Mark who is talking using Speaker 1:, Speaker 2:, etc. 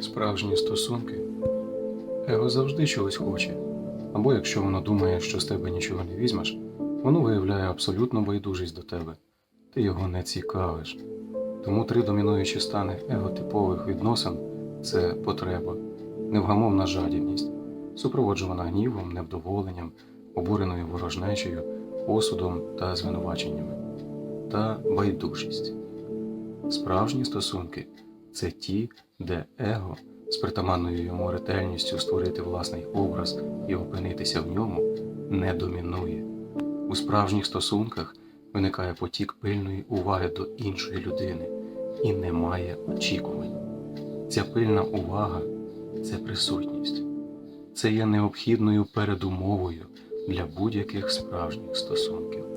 Speaker 1: Справжні стосунки. Его завжди чогось хоче. Або якщо воно думає, що з тебе нічого не візьмеш, воно виявляє абсолютну байдужість до тебе. Ти його не цікавиш. Тому три домінуючі стани еготипових відносин це потреба, невгамовна жадібність, супроводжувана гнівом, невдоволенням, обуреною ворожнечею, осудом та звинуваченнями, та байдужість. Справжні стосунки це ті, де его з притаманною йому ретельністю створити власний образ і опинитися в ньому не домінує. У справжніх стосунках виникає потік пильної уваги до іншої людини і немає очікувань. Ця пильна увага це присутність. Це є необхідною передумовою для будь-яких справжніх стосунків.